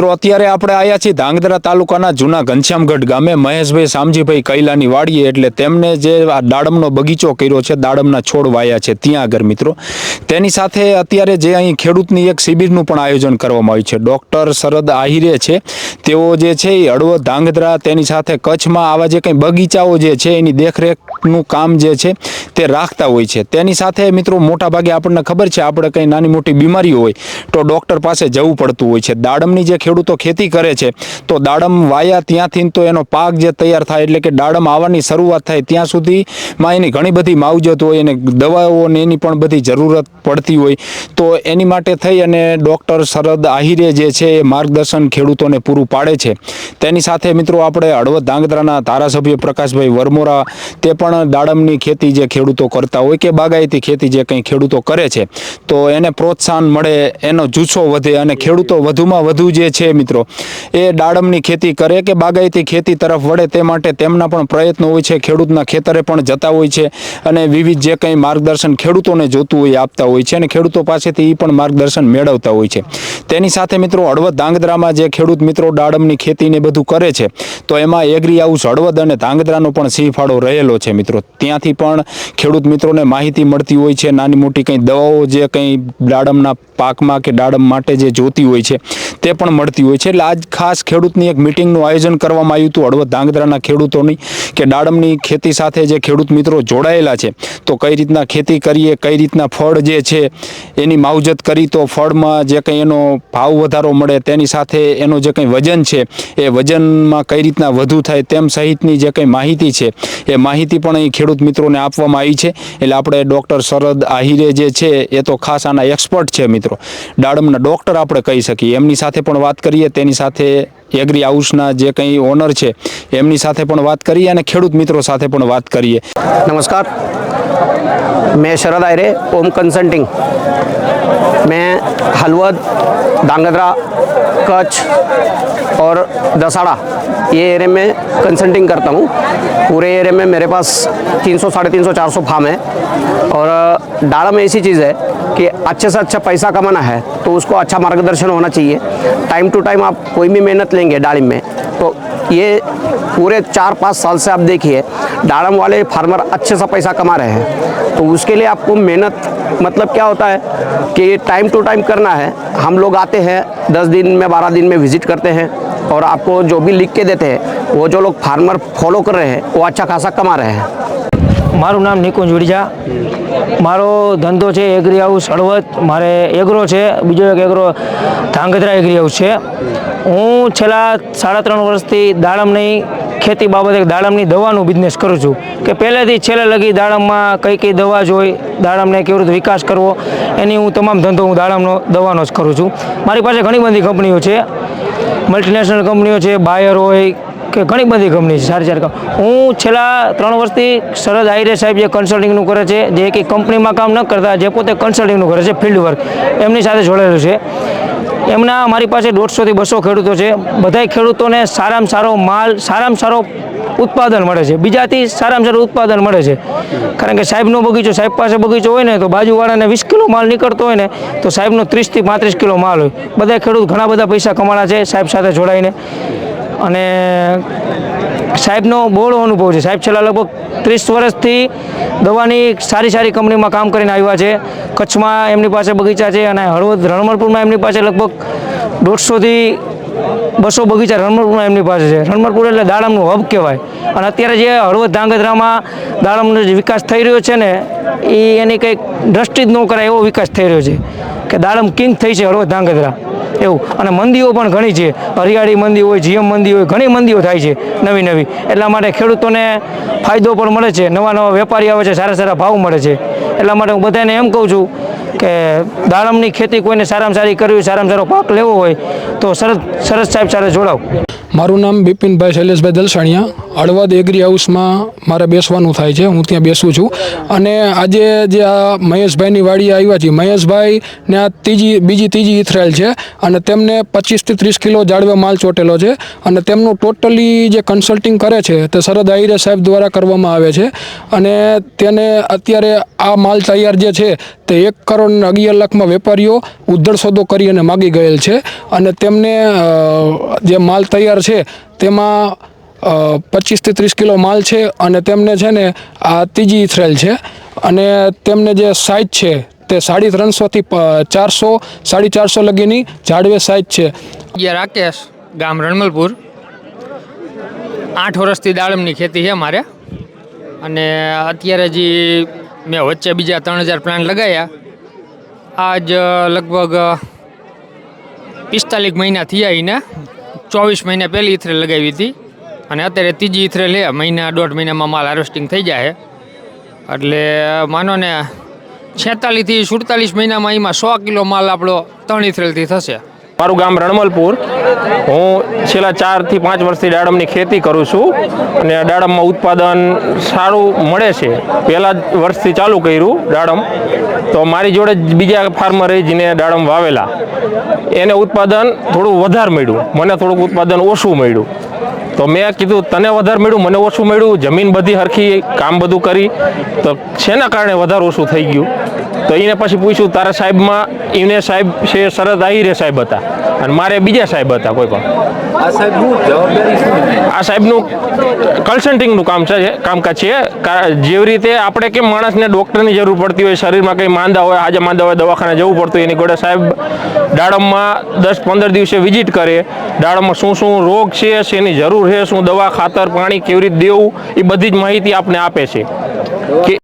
મિત્રો, અત્યારે આપણે આવ્યા છીએ ધાંગધ્રા તાલુકાના જૂના ઘનશ્યામગઢ ગામે. મહેશભાઈ શામજીભાઈ કૈલાની વાડીએ એટલે તેમને જે આ દાડમનો બગીચો કર્યો છે, દાડમના છોડ વાયા છે ત્યાં આગળ, મિત્રો. તેની સાથે અત્યારે જે અહીં ખેડૂતની એક શિબિરનું પણ આયોજન કરવામાં આવ્યું છે. ડૉક્ટર શરદ આહિરે છે, તેઓ જે છે એ હળવદ ધાંગધ્રા, તેની સાથે કચ્છમાં આવા જે કંઈ બગીચાઓ જે છે, એની દેખરેખનું કામ જે છે તે રાખતા હોય છે. તેની સાથે મિત્રો મોટા ભાગે આપણને ખબર છે, આપણે કંઈ નાની મોટી બીમારી હોય તો ડૉક્ટર પાસે જવું પડતું હોય છે. દાડમની જે ખેડૂતો ખેતી કરે છે, તો દાડમ વાયા ત્યાંથી તો એનો પાક જે તૈયાર થાય, એટલે કે દાડમ આવવાની શરૂઆત થાય, ત્યાં સુધીમાં એની ઘણી બધી માવજત હોય અને દવાઓને એની પણ બધી જરૂરત પડતી હોય. તો એની માટે થઈ અને ડૉક્ટર શરદ આહિરે જે છે એ માર્ગદર્શન ખેડૂતોને પૂરું પાડે છે. તેની સાથે મિત્રો આપણે હળવદ ધાંગધ્રાના ધારાસભ્ય પ્રકાશભાઈ વરમોરા તે પણ દાડમની ખેતી જે ખેડૂતો કરતા હોય કે બાગાયતી ખેતી જે કંઈ ખેડૂતો કરે છે, તો એને પ્રોત્સાહન મળે, એનો જુસ્સો વધે અને ખેડૂતો વધુમાં વધુ જે છે મિત્રો, એ દાડમની ખેતી કરે કે બાગાયતી ખેતી તરફ વળે તે માટે તેમના પણ પ્રયત્નો હોય છે, ખેડૂતના ખેતરે પણ જતા હોય છે અને વિવિધ જે કંઈ માર્ગદર્શન ખેડૂતોને જોતું હોય આપતા હોય છે અને ખેડૂતો પાસેથી એ પણ માર્ગદર્શન મેળવતા હોય છે. તેની સાથે મિત્રો હળવદ ધાંગધ્રામાં જે ખેડૂત મિત્રો દાડમની ખેતીને બધું કરે છે, તો એમાં એગ્રી હાઉસ હળવદ અને ધાંગધ્રાનો પણ સિંહ ફાળો રહેલો છે મિત્રો. ત્યાંથી પણ ખેડૂત મિત્રોને માહિતી મળતી હોય છે, નાની મોટી કંઈ દવાઓ જે કંઈ દાડમના પાકમાં કે દાડમ માટે જે જોતી હોય છે, તે પણ મળતી હોય છે. એટલે આજ ખાસ ખેડૂતની એક મિટિંગનું આયોજન કરવામાં આવ્યું હતું, હળવદ ધાંગધ્રાના ખેડૂતોની કે દાડમની ખેતી સાથે જે ખેડૂત મિત્રો જોડાયેલા છે, તો કઈ રીતના ખેતી કરીએ, કઈ રીતના ફળ જે છે એની માવજત કરી, તો ફળમાં જે કંઈ એનો ભાવ વધારો મળે, તેની સાથે એનો જે કંઈ વજન છે, એ વજનમાં કઈ રીતના વધુ થાય તેમ સહિતની જે કંઈ માહિતી છે, એ માહિતી પણ પણ અહીં ખેડૂત મિત્રોને આપવામાં આવી છે. એટલે આપણે ડૉક્ટર શરદ આહિરે જે છે, એ તો ખાસ આના એક્સપર્ટ છે મિત્રો. દાડમના ડૉક્ટર આપણે કહી શકીએ. એમની સાથે પણ વાત કરીએ, તેની સાથે એગ્રી હાઉસના જે કંઈ ઓનર છે, એમની સાથે પણ વાત કરીએ અને ખેડૂત મિત્રો સાથે પણ વાત કરીએ. નમસ્કાર. મેં શરદ આયરે ઓમ કન્સલ્ટિંગ. मैं हलवद दांगद्रा, कच्छ और दसाड़ा, ये एरिया में कंसल्टिंग करता हूँ। पूरे एरिया में मेरे पास 300 साढ़े तीन सौ, चार सौ फार्म है। और डाड़ा में ऐसी चीज़ है कि अच्छे से अच्छा पैसा कमाना है तो उसको अच्छा मार्गदर्शन होना चाहिए। टाइम टू टाइम आप कोई भी मेहनत लेंगे डालिम में तो ये पूरे चार पाँच साल से आप देखिए दाड़म वाले फार्मर अच्छे सा पैसा कमा रहे हैं तो उसके लिए आपको मेहनत मतलब क्या होता है कि टाइम टू टाइम करना है हम लोग आते हैं दस दिन में बारह दिन में विजिट करते हैं और आपको जो भी लिख के देते हैं वो जो लोग फार्मर फॉलो कर रहे हैं वो अच्छा खासा कमा रहे हैं મારું નામ નિકુંજ વિડજા મારો ધંધો છે એગ્રી હાઉસ હળવદ મારે એગ્રો છે બીજો એક એગ્રો ધાંગધ્રા એગ્રી હાઉસ છે હું છેલ્લા સાડા ત્રણ વર્ષથી દાડમની ખેતી બાબતે દાડમની દવાનું બિઝનેસ કરું છું કે પહેલેથી છેલ્લે લગી દાડમમાં કઈ કઈ દવા જોઈ, દાડમને કેવી રીતે વિકાસ કરવો, એની હું તમામ ધંધો હું દાડમનો દવાનો જ કરું છું. મારી પાસે ઘણી બધી કંપનીઓ છે મલ્ટીનેશનલ કંપનીઓ છે બાયર હોય કે ઘણી બધી કંપની છે, સારી સારી હું છેલ્લા ત્રણ વર્ષથી શરદ આહિરે સાહેબ જે કન્સલ્ટિંગનું કરે છે, જે કે કંપનીમાં કામ ન કરતા, જે પોતે કન્સલ્ટિંગનું કરે છે ફિલ્ડ વર્ક એમની સાથે જોડાયેલું છે. એમના મારી પાસે દોઢસોથી બસો ખેડૂતો છે. બધાય ખેડૂતોને સારામાં સારો માલ, સારામાં સારો ઉત્પાદન મળે છે. બીજાથી સારામાં સારું ઉત્પાદન મળે છે. કારણ કે સાહેબનો બગીચો, સાહેબ પાસે બગીચો હોય ને, તો બાજુવાળાને વીસ કિલો માલ નીકળતો હોય ને, તો સાહેબનો ત્રીસથી પાંત્રીસ કિલો માલ હોય. બધા ખેડૂત ઘણા બધા પૈસા કમાણા છે સાહેબ સાથે જોડાઈને. અને સાહેબનો બહોળો અનુભવ છે. સાહેબ છેલ્લા લગભગ ત્રીસ વર્ષથી દવાની સારી સારી કંપનીમાં કામ કરીને આવ્યા છે. કચ્છમાં એમની પાસે બગીચા છે અને હળવદ રણમલપુરમાં એમની પાસે લગભગ દોઢસોથી બસો બગીચા રણમરપુરમાં એમની પાસે છે. રણમરપુર એટલે દાડમનું હબ કહેવાય. અને અત્યારે જે હળવદ ધાંગધ્રામાં દાડમનો જે વિકાસ થઈ રહ્યો છે ને એ એની કંઈક દ્રષ્ટિ જ ન કરાય એવો વિકાસ થઈ રહ્યો છે કે દાડમ કિંગ થઈ છે હળવદ ધાંગધ્રા. એવું. અને મંદીઓ પણ ઘણી છે. હરિયાળી મંદી હોય, જીએમ મંદી હોય, ઘણી મંદીઓ થાય છે નવી નવી. એટલા માટે ખેડૂતોને ફાયદો પણ મળે છે. નવા નવા વેપારી આવે છે, સારા સારા ભાવ મળે છે. એટલા માટે હું બધાને એમ કહું છું કે દાડમની ખેતી કોઈને સારામાં સારી કરવી સારામાં સારો પાક લેવો હોય, તો સરસ સરસ સાહેબ સાથે જોડાવ મારું નામ બિપિનભાઈ શૈલેષભાઈ દલસાણિયા. હળવદ એગ્રી હાઉસમાં મારે બેસવાનું થાય છે. હું ત્યાં બેસું છું. અને આજે જે આ મહેશભાઈની વાડીએ આવ્યા છીએ મહેશભાઈને આ ત્રીજી, બીજી ત્રીજી ઇથરાયલ છે અને તેમને પચીસથી ત્રીસ કિલો જાળવે માલ ચોટેલો છે અને તેમનું ટોટલી જે કન્સલ્ટિંગ કરે છે તે શરદ આહિરે સાહેબ દ્વારા કરવામાં આવે છે અને તેને અત્યારે આ માલ તૈયાર જે છે તે એક કરોડ અગિયાર લાખમાં વેપારીઓ ઉદ્ધળ સોદો કરી અને માગી ગયેલ છે અને તેમને જે માલ તૈયાર છે, તેમાં પચીસથી ત્રીસ કિલો માલ છે અને તેમને છે ને આ ત્રીજી ઇથરેલ છે. અને તેમને જે સાઇઝ છે તે સાડી ત્રણસોથી ચારસો, સાડી ચારસો લગીની જાડવે સાઇઝ છે. રાકેશ, ગામ રણમલપુર. આઠ વર્ષથી દાડમની ખેતી છે મારે અને અત્યારે જે મેં વચ્ચે બીજા ત્રણ હજાર પ્લાન્ટ લગાવ્યા આજ લગભગ પિસ્તાલીસ મહિના થયા એને. ચોવીસ મહિના પહેલી ઈથરે લગાવી હતી. અને અત્યારે ત્રીજી ઈથરે લે, મહિના દોઢ મહિનામાં માલ હાર્વેસ્ટિંગ થઈ જાય એટલે, માનો ને છેતાલીસથી સુડતાલીસ મહિનામાં એમાં સો કિલો માલ આપણો ત્રણ ઈથરેલથી થશે. મારું ગામ રણમલપુર. હું છેલ્લા ચારથી પાંચ વર્ષથી દાડમની ખેતી કરું છું અને દાડમમાં ઉત્પાદન સારું મળે છે. પહેલાં જ વર્ષથી ચાલુ કર્યું દાડમ તો મારી જોડે જ બીજા ફાર્મર જેને દાડમ વાવેલા. એને ઉત્પાદન થોડું વધારે મળ્યું. મને થોડુંક ઉત્પાદન ઓછું મળ્યું. તો મેં કીધું તને વધારે મળ્યું મને ઓછું મળ્યું જમીન બધી હરખી કામ બધું કરી. તો શેના કારણે વધારે ઓછું થઈ ગયું? તો એને પછી પૂછ્યું તારા સાહેબમાં એને સાહેબ છે શરદ આહિરે સાહેબ હતા અને મારે બીજા સાહેબ હતા કોઈ પણ. આ સાહેબનું કન્સલ્ટિંગનું કામ છે કામકાજ છે. જેવી રીતે આપણે કેમ માણસને ડૉક્ટરની જરૂર પડતી હોય શરીરમાં કંઈ માંદા હોય આજે માંદા હોય દવાખાને જવું પડતું હોય એની જોડે સાહેબ દાડમમાં દસ પંદર દિવસે વિઝિટ કરે. દાડમમાં શું શું રોગ છે શેની જરૂર છે શું દવા, ખાતર, પાણી કેવી રીતે દેવું, એ બધી જ માહિતી આપને આપે છે. કે